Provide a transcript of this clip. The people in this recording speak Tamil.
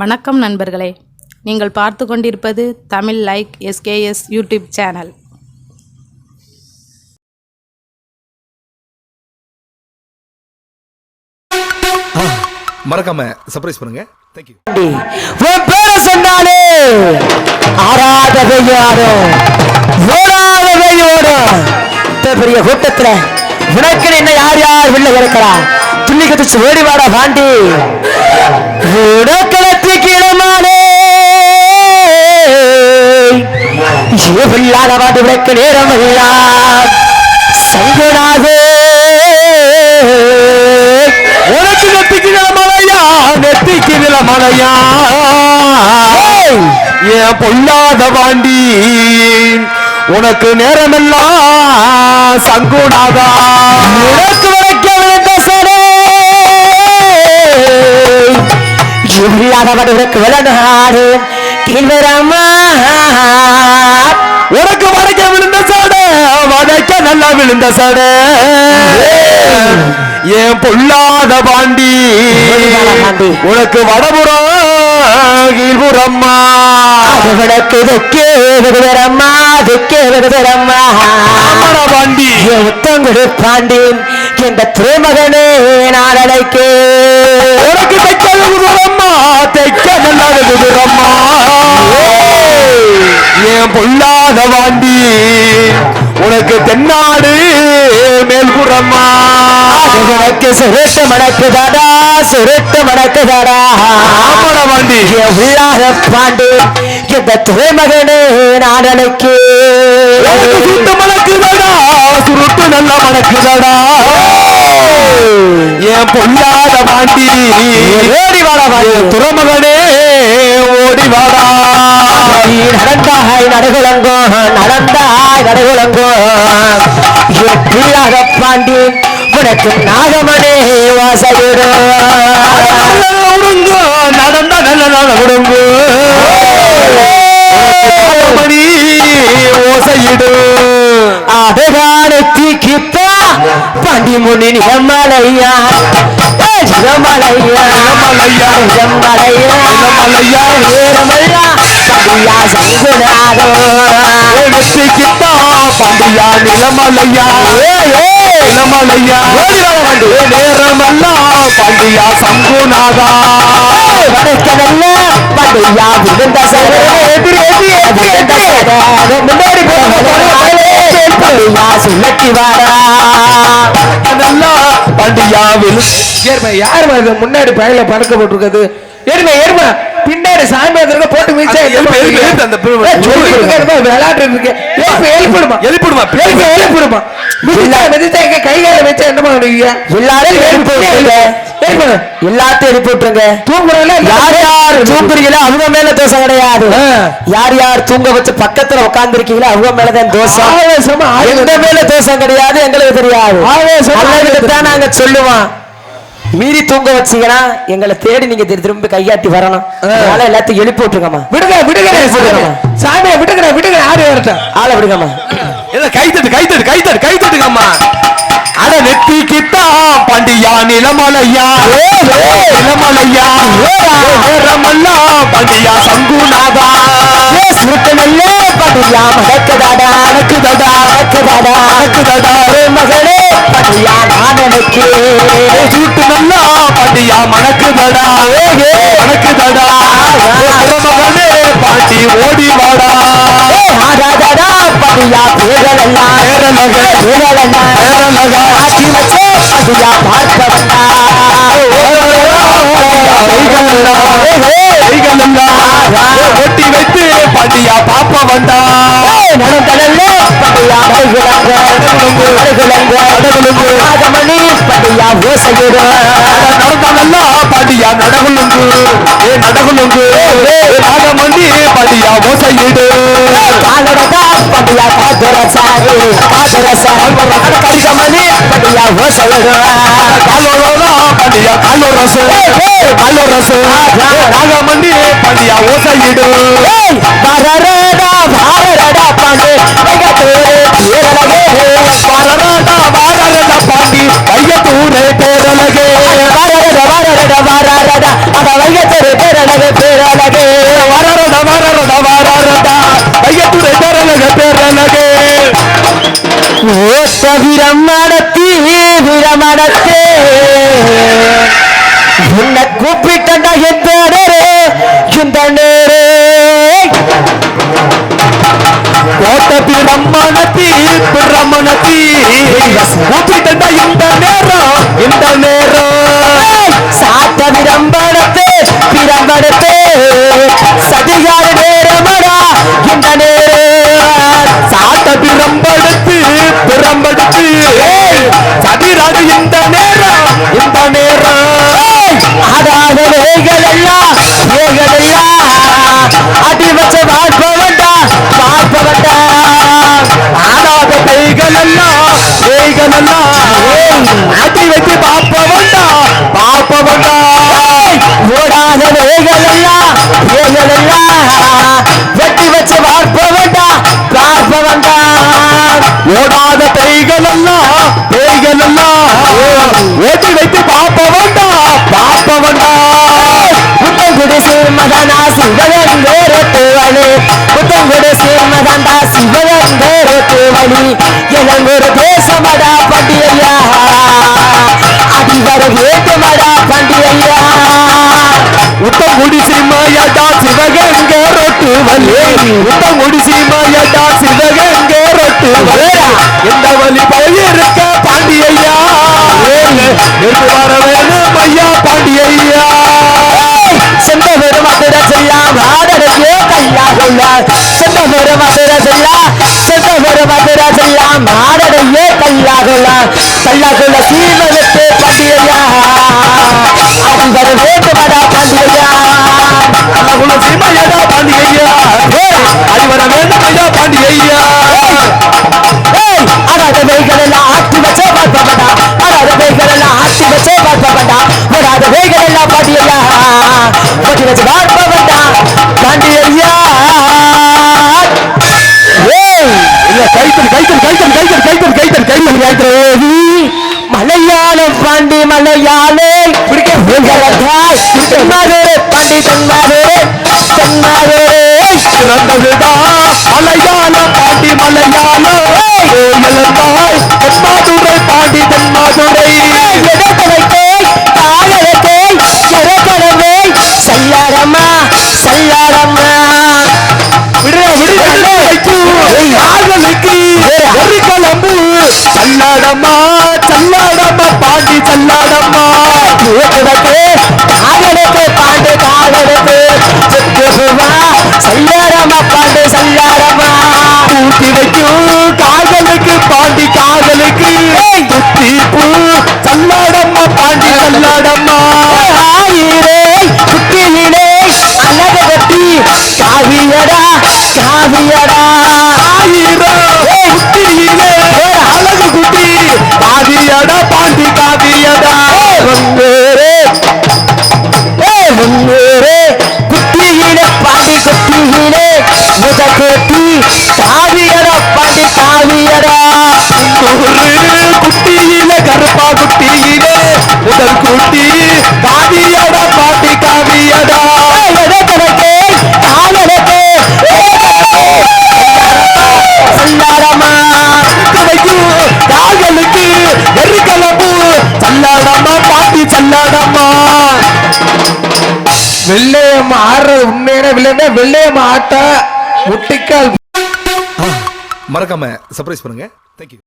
வணக்கம் நண்பர்களே. நீங்கள் பார்த்து கொண்டிருப்பது Tamil like SKS YouTube channel. மறக்காம சர்ப்ரைஸ் பண்ணுங்க. தேங்க்யூ உன் பேரை சொன்னாலே ஆறாதவை யாரும் ஓடாதவை ஓடும் பெரிய கூட்டத்துல உனக்கு என்ன யார் யார் வெளில கிடக்கிறா துள்ளி கதிச்சு ஓடி வாடா பாண்டி. கூட உடக்களத்து கிளமானே இல்லாத பாட்டு விளக்க நேரம் எல்லாம் சங்கனாகே உனக்கு நெத்திக்கிற மலையா நெத்திக்கிற மலையா ஏன் பொல்லாத வாண்டி. உனக்கு நேரமெல்லாம் சங்குடாதா உனக்கு இல்லாதவன் உனக்கு விளநாடு கீழ்வரம்மா உனக்கு வரைக்க விழுந்த சட வதைக்க நல்லா விழுந்த சட. ஏன் பொல்லாத பாண்டி. உனக்கு வடபுறம் கீழ்புறம்மா. உனக்கு துக்கே விடுதரம்மா துக்கே விடுதரம்மா ஆமாடா பாண்டி. உத்தங்குடு பாண்டி என்ற திருமகனே நான் அழைக்கே உனக்கு தைக்க நல்லா விடுறம்மா ஏன் பொல்லாத பாண்டி உனக்கு தென்னாடு மேல்புறம்மா உனக்கு சுருட்டு மணக்குதாடா சுருட்டு மணக்குதாடா. ஆமாடா பாண்டி உள்ளாக பாண்டு இந்த துறைமகனே நான் உனக்கு சுட்டு மணக்குதடா சுருட்டு நல்லா மணக்குதடா. ஏன் பொல்லாத பாண்டி ஓடி வாடா பாண்டி. துறமகனே நடந்தாய் நடுகுலங்கோ நடந்தாய் நடுகுலங்கோ. பிள்ளாக பாண்டி உனக்கு நாகமனே வாசகிடு நடந்த நல்ல நாள் உடுங்கு மணி ஓசையிடு அடகானத்தி கித்தா பாண்டி முனி நிலமலையா. நிலமலையா நிலமலையா. நிலமலையா. நிலமலையா. வீரமல்லா பாண்டியா சங்குநாதோ வெற்றி கிட்டா பாண்டியா நிலமலையா? நிலமலையா? நேரமெல்லாம் பாண்டியா சங்குநாதா வணக்கமல்ல பாண்டியா விழுந்த முன்னாடி பாண்டியா சுழட்டி வாடா. நல்லா பாண்டியாவில் ஏறுமா யாருமா இது? முன்னாடி பயில பறக்க போட்டிருக்குது ஏறுமா ஏறுமா வந்திருக்க போட்டு மிச்சா அந்த விளையாட்டு இருக்கு. எழுப்பு எழுப்பிடுமா? எழுப்பிடுமா எழுப்பு எழுப்பிடுமா? மிதிச்சா மிதிச்சா எங்க கை கால வச்சா என்ன பண்ணுவீங்க? எல்லாரும் எழுப்பி விட்டுருங்க எழுப்பு எல்லாத்தையும் எழுப்பி விட்டுருங்க. தூங்குறோம்ல யார் யார் தூங்குறீங்களோ அவங்க மேல தோசை கிடையாது. யார் யார் தூங்க வச்சு பக்கத்துல உட்கார்ந்து இருக்கீங்களோ அவங்க மேலதான் தோசை ஆவேசமா எங்க மேல தோசை கிடையாது எங்களுக்கு தெரியாது. ஆவேசமா. தான் நாங்க சொல்லுவோம். மீறி தூங்க வச்சீங்கன்னா எங்களை தேடி நீங்க திரு- திரும்ப கையாட்டி வரணும். அதனால எல்லாத்தையும் எழுப்பி விட்டுருங்கம்மா. விடுங்க விடுங்க. சாமியை விடுங்க விடுங்க ஆறு வரட்டும் ஆளை விடுங்கம்மா. இல்ல கைத்தட்டு கைத்தட்டு கைத்தட்டு கைத்தட்டுங்க அம்மா அட நெத்தி கிட்டா பாண்டியா நிலமலையா. நிலமலையா நேரமல்லா பாண்டியா சங்குநாதா. சுருட்டமல்ல படியா மடக்குதாடா மடக்குதாடா மடக்குதாடா. மடக்குதாடா. மகளே படியா நான் எனக்கு சூட்டு நல்லா பாண்டியா மணக்குதடா மணக்குதடா மகனே பாண்டி ஓடி வாடா. ஆடாதடா படியா பேரலெல்லாம் பேரலக பேரலெல்லாம் பேரலக ஆட்சி வச்சே படியா வந்தா ஒட்டி வைத்து பாண்டியா பாப்பா வந்தா பாண்டியா நடகுலுங்கு ஏ நடகுலுங்கு நாகமண்டி பாண்டியா ஓசையிடு காலடா படியா காதரசாரி காதரசாரி கரிசமணி படியா ஓசையிடும் காலோரோடா பாண்டியா காலோரசு காலோரசு நாகமண்டி பாண்டியா ஓசையிடு வரரடா பாரடா பாண்டு சவிரம் நடத்தி விரமடத்தே உன்னை கூப்பிட்டண்டா என் பேரே இந்த நேரே கோட்டத்தில் ரம்மணத்தி பிரமணத்தி கூப்பிட்டண்டா இந்த ஏகலல்லா ஏகலல்லா அடி வச்ச பார்ப்பவன்டா பார்ப்பவன்டா ஆடாத கைகளல்லா ஏகலல்லா அடி வச்சு பார்ப்பவன்டா பார்ப்பவன்டா ஓடாத ஏகலல்லா ஏகலல்லா வெட்டி வச்சு பார்ப்பவன்டா பார்ப்பவன்டா ஓடாத கைகளல்லா கைகளல்லா ஓட்டி வைத்து சிவகங்கோர தேவனே புத்தங்குடு சீர்மதாண்டா சிவகங்கோர தேவனி. இளங்கொரு தேசமடா பண்டிகையா அதிவர வேட்டுமடா பண்டிகையா உத்தங்குடி சீமையடா சிவகங்கோர தேவனே உத்தங்குடி சீமையடா சிவகங்கோர தேவனே எந்த வழி போயிருக்க பாண்டியையா? நெருங்குவா அல்லாஹ் நசீமலுக்கு பாண்டியா அது வர வேண்டுமடா பாண்டியா அல்லாஹ் நசீமலுக்கு பாண்டி மலையாளே. பிடிக்க தென்மாவேரே பாண்டி தென்மாவேரே தென்மாவேரே சிறந்ததுதான். மலையாளம் பாண்டி மலையாளம் பாடி தள்ளாடம்மா கிழக்கு காலடுக்கு பாண்டு காலடுக்கு செல்லுவா சல்லாரமா பாண்டு சல்லாரமா தூக்கி வைக்கும் காதலுக்கு பாண்டி காதலுக்கு. துத்தி பூ சல்லாடம்மா பாண்டி சல்லாடம்மா ஆயிரே குட்டியிலே அழக கட்டி காவியடா காவியடா. ஆயிரோ சுத்தி பாதியோட பாட்டி காவியடா. சல்லாரமா கால்களுக்கு எருக்கலப்பு பாட்டி சல்லாடமா. வெள்ளையம் ஆடுறது உண்மையான வில்லைன்னா வெள்ளையம் ஆட்ட முட்டிக்கால். மறக்காம சர்ப்ரைஸ் பண்ணுங்க. தேங்க்யூ